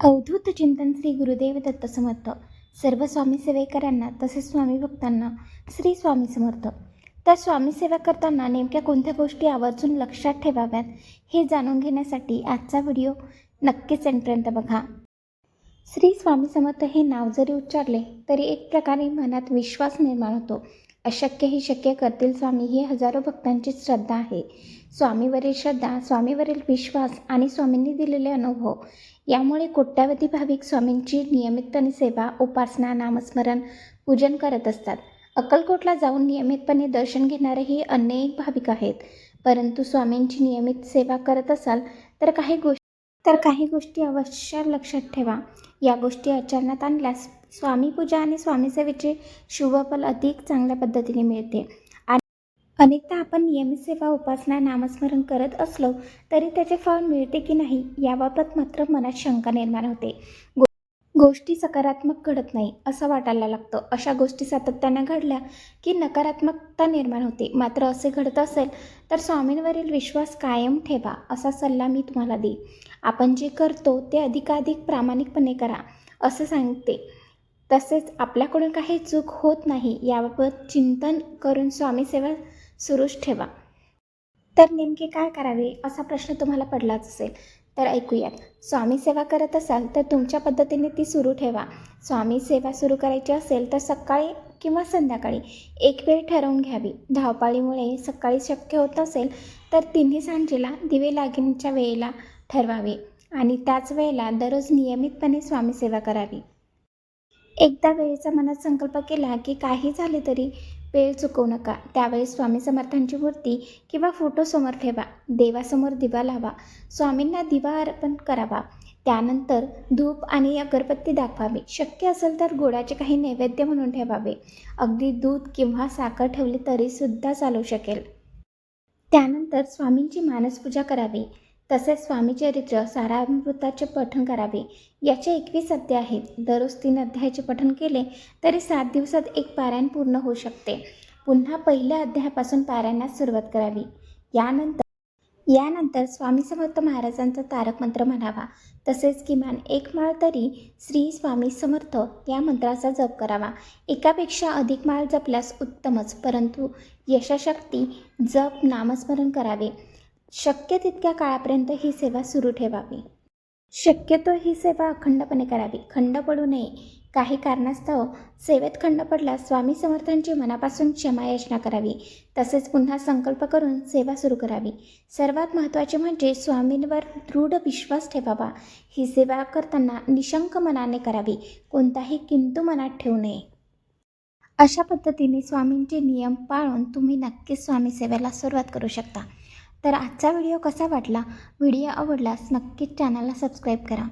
अवधूत चिंतन श्री गुरुदेव दत्त समर्थ. सर्व स्वामी सेवेकरांना तसेच स्वामी भक्तांना श्री स्वामी समर्थ. तर स्वामी सेवा करताना नेमक्या कोणत्या गोष्टी आवर्जून लक्षात ठेवाव्यात हे जाणून घेण्यासाठी आजचा व्हिडिओ नक्कीच एंडपर्यंत बघा. श्री स्वामी समर्थ हे नाव जरी उच्चारले तरी एक प्रकारे मनात विश्वास निर्माण होतो. अशक्य ही शक्य करतील स्वामी ही हजारो भक्तांची श्रद्धा आहे. स्वामीवरील श्रद्धा स्वामीवरील विश्वास आणि स्वामींनी दिलेले अनुभव यामुळे कोट्यावधी भाविक स्वामींची नियमितपणे सेवा उपासना नामस्मरण पूजन करत असतात. अक्कलकोटला जाऊन नियमितपणे दर्शन घेणारेही अनेक भाविक आहेत. परंतु स्वामींची नियमित सेवा करत असाल तर काही गोष्टी तर काही गोष्टी अवश्य लक्षात ठेवा. या गोष्टी आचरणात आणल्यास स्वामी पूजा आणि स्वामी सेवेचे शुभफल अधिक चांगल्या पद्धतीने मिळते. आणि अनेकदा आपण नियमित सेवा उपासना नामस्मरण करत असलो तरी त्याचे फळ मिळते की नाही याबाबत मात्र मनात शंका निर्माण होते. गो गोष्टी सकारात्मक घडत नाही असं वाटायला लागतं. अशा गोष्टी सातत्यानं घडल्या की नकारात्मकता निर्माण होते. मात्र असे घडत असेल तर स्वामींवरील विश्वास कायम ठेवा असा सल्ला मी तुम्हाला देईन. आपण जे करतो ते अधिकाधिक प्रामाणिकपणे करा असं सांगते. तसेच आपल्याकडून काही चूक होत नाही याबाबत चिंतन करून स्वामी सेवा सुरूच ठेवा. तर नेमके काय करावे असा प्रश्न तुम्हाला पडलाच असेल तर ऐकूयात. स्वामी सेवा करत असाल तर तुमच्या पद्धतीने ती सुरू ठेवा. स्वामी सेवा सुरू करायची असेल तर सकाळी किंवा संध्याकाळी एक वेळ ठरवून घ्यावी. धावपाळीमुळे सकाळी शक्य होत असेल तर तिन्ही सांजेला दिवे लागण्याच्या वेळेला ठरवावे आणि त्याच वेळेला दररोज नियमितपणे स्वामी सेवा करावी. एकदा वेळेचा मनात संकल्प केला की काही झाले तरी वेळ चुकवू नका. त्यावेळी स्वामी समर्थांची मूर्ती किंवा फोटो समोर ठेवा. देवासमोर दिवा लावा. स्वामींना दिवा अर्पण करावा. त्यानंतर धूप आणि अगरबत्ती दाखवावी. शक्य असेल तर गोडाचे काही नैवेद्य म्हणून ठेवावे. अगदी दूध किंवा साखर ठेवली तरीसुद्धा चालू शकेल. त्यानंतर स्वामींची मानसपूजा करावी. तसेच स्वामी चरित्र सारामृताचे पठण करावे. याचे एकवीस अध्याय आहेत. दररोज तीन अध्यायाचे पठण केले तरी सात दिवसात एक पारायण पूर्ण होऊ शकते. पुन्हा पहिल्या अध्यायापासून पारायणास सुरुवात करावी. यानंतर यानंतर स्वामी समर्थ महाराजांचा तारक मंत्र म्हणावा. तसेच किमान एक माळ तरी श्री स्वामी समर्थ या मंत्राचा जप करावा. एकापेक्षा अधिक माळ जपल्यास उत्तमच परंतु यशाशक्ती जप नामस्मरण करावे. शक्य तितक्या काळापर्यंत ही सेवा सुरू ठेवावी. शक्यतो ही सेवा अखंडपणे करावी. खंड पडू नये. काही कारणास्तव सेवेत खंड पडल्यास स्वामी समर्थांची मनापासून क्षमायाचना करावी. तसेच पुन्हा संकल्प करून सेवा सुरू करावी. सर्वात महत्त्वाचे म्हणजे स्वामींवर दृढ विश्वास ठेवावा. ही सेवा करताना निशंक मनाने करावी. कोणताही किंतू मनात ठेवू नये. अशा पद्धतीने स्वामींचे नियम पाळून तुम्ही नक्कीच स्वामी सेवेला सुरुवात करू शकता. तर आजचा व्हिडिओ कसा वाटला? व्हिडिओ आवडल्यास नक्कीच चॅनलला सबस्क्राईब करा.